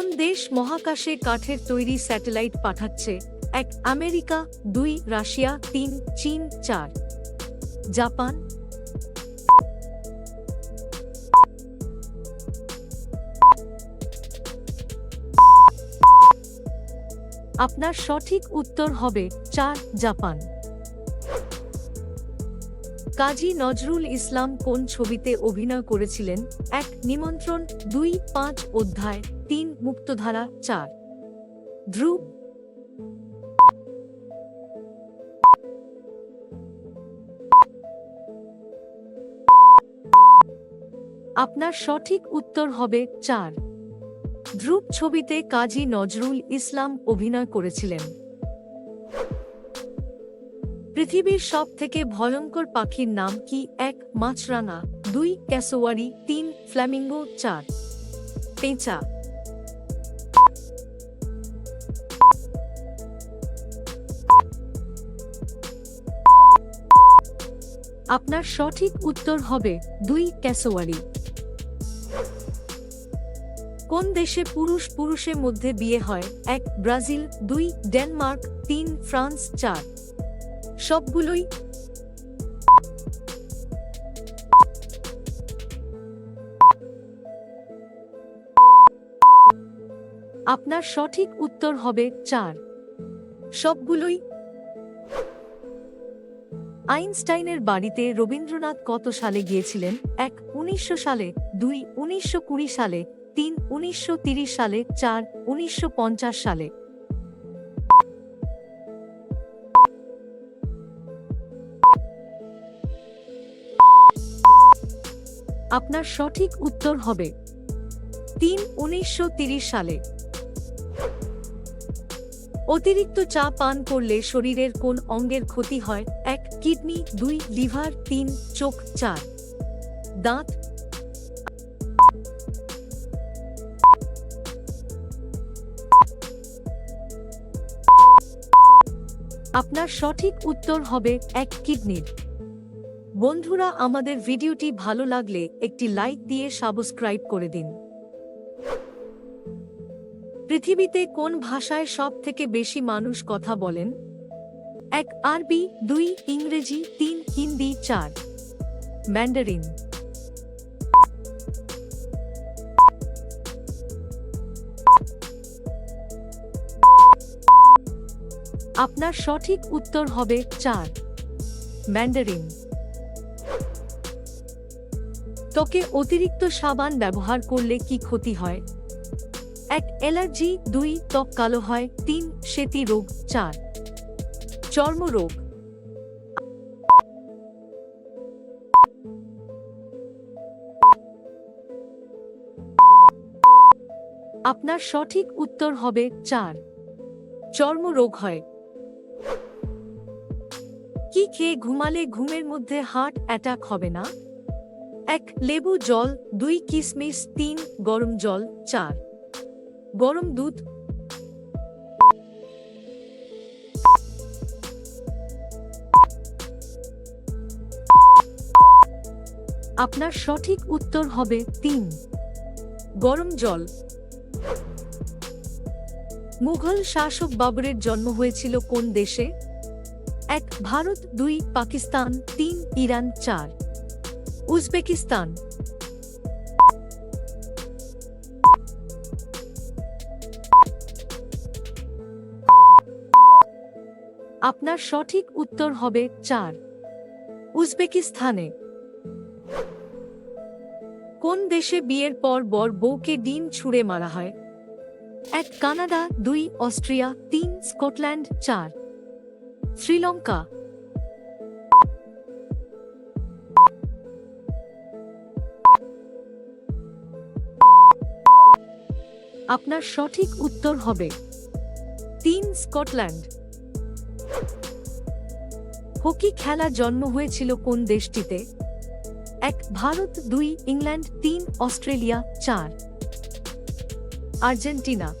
কোন দেশ মহাকাশে কাঠের তৈরি স্যাটেলাইট পাঠাচ্ছে? এক, আমেরিকা, দুই, রাশিয়া, তিন, চীন, চার। জাপান। আপনার সঠিক উত্তর হবে চার, জাপান। কাজী নজরুল ইসলাম কোন ছবিতে অভিনয় করেছিলেন? এক, নিমন্ত্রণ। দুই, পাঁচ অধ্যায়। তিন মুক্তধারা চার। ধ্রুব আপনার সঠিক উত্তর হবে চার। ধ্রুব ছবিতে কাজী নজরুল ইসলাম অভিনয় করেছিলেন। পৃথিবীর সব থেকে ভয়ঙ্কর পাখির নাম কি? এক, মাছরাঙা। দুই, ক্যাসোয়ারি। তিন, ফ্ল্যামিঙ্গো। চার, পেঁচা। আপনার সঠিক উত্তর হবে দুই ক্যাসোয়ারি। কোন দেশে পুরুষ পুরুষের মধ্যে বিয়ে হয়? এক, ব্রাজিল, দুই, ডেনমার্ক, তিন, ফ্রান্স, চার। সবগুলোই আপনার সঠিক উত্তর হবে চার। সবগুলোই আইনস্টাইনের বাড়িতে রবীন্দ্রনাথ কত সালে গিয়েছিলেন? এক, উনিশশো সালে, দুই, উনিশশো কুড়ি সালে, তিন, উনিশশো সালে, চার, উনিশশো সালে। আপনার সঠিক উত্তর হবে। তিন, উনিশশো সালে। অতিরিক্ত চা পান করলে শরীরের কোন অঙ্গের ক্ষতি হয়? এক, কিডনি, দুই, লিভার, তিন, চোখ, চার। দাঁত। আপনার সঠিক উত্তর হবে এক, কিডনির। বন্ধুরা, আমাদের ভিডিওটি ভালো লাগলে একটি লাইক দিয়ে সাবস্ক্রাইব করে দিন। পৃথিবীতে কোন ভাষায় সব থেকে বেশি মানুষ কথা বলেন? এক, আরবি, দুই, ইংরেজি, তিন, হিন্দি, চার। ম্যান্ডারিন। আপনার সঠিক উত্তর হবে চার। ম্যান্ডারিন। ত্বকে অতিরিক্ত সাবান ব্যবহার করলে কি ক্ষতি হয়? এক অ্যালার্জি, দুই ত্বক কালো হয়, তিন সেতি রোগ, চার চর্মরোগ। আপনার সঠিক উত্তর হবে চার চর্মরোগ হয়। কি খেয়ে ঘুমালে ঘুমের মধ্যে হার্ট অ্যাটাক হবে না? এক লেবু জল, দুই কিসমিস, তিন গরম জল, চার গরম দুধ। আপনার সঠিক উত্তর হবে তিন। গরম জল। মুঘল শাসক বাবরের জন্ম হয়েছিল কোন দেশে? এক, ভারত, দুই, পাকিস্তান, তিন, ইরান, চার। উজবেকিস্তান। আপনার সঠিক উত্তর হবে চার। উজবেকিস্তানে। কোন দেশে বিয়ের পর বর বউকে ডিম ছুঁড়ে মারা হয়? এক, কানাডা, দুই, অস্ট্রিয়া, তিন, স্কটল্যান্ড, চার। শ্রীলঙ্কা। আপনার সঠিক উত্তর হবে তিন, স্কটল্যান্ড। হকি খেলা জন্ম হয়েছিল কোন দেশটিতে? এক, ভারত, দুই, ইংল্যান্ড, তিন, অস্ট্রেলিয়া, চার। আর্জেন্টিনা।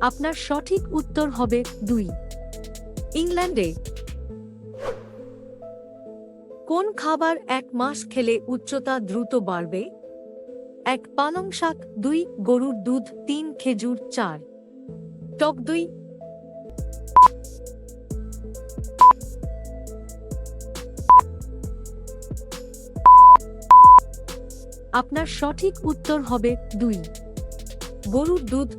আপনার সঠিক উত্তর হবে দুই। ইংল্যান্ডে। কোন খাবার এক মাস খেলে উচ্চতা দ্রুত বাড়বে? এক পালং শাক, দুই গরুর দুধ, তিন খেজুর, চার। টক দুই। আপনার সঠিক উত্তর হবে দুই। গরুর দুধ।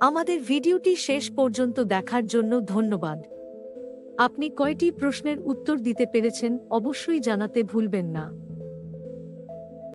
আমাদের ভিডিওটি শেষ পর্যন্ত দেখার জন্য ধন্যবাদ। আপনি কয়টি প্রশ্নের উত্তর দিতে পেরেছেন অবশ্যই জানাতে ভুলবেন না।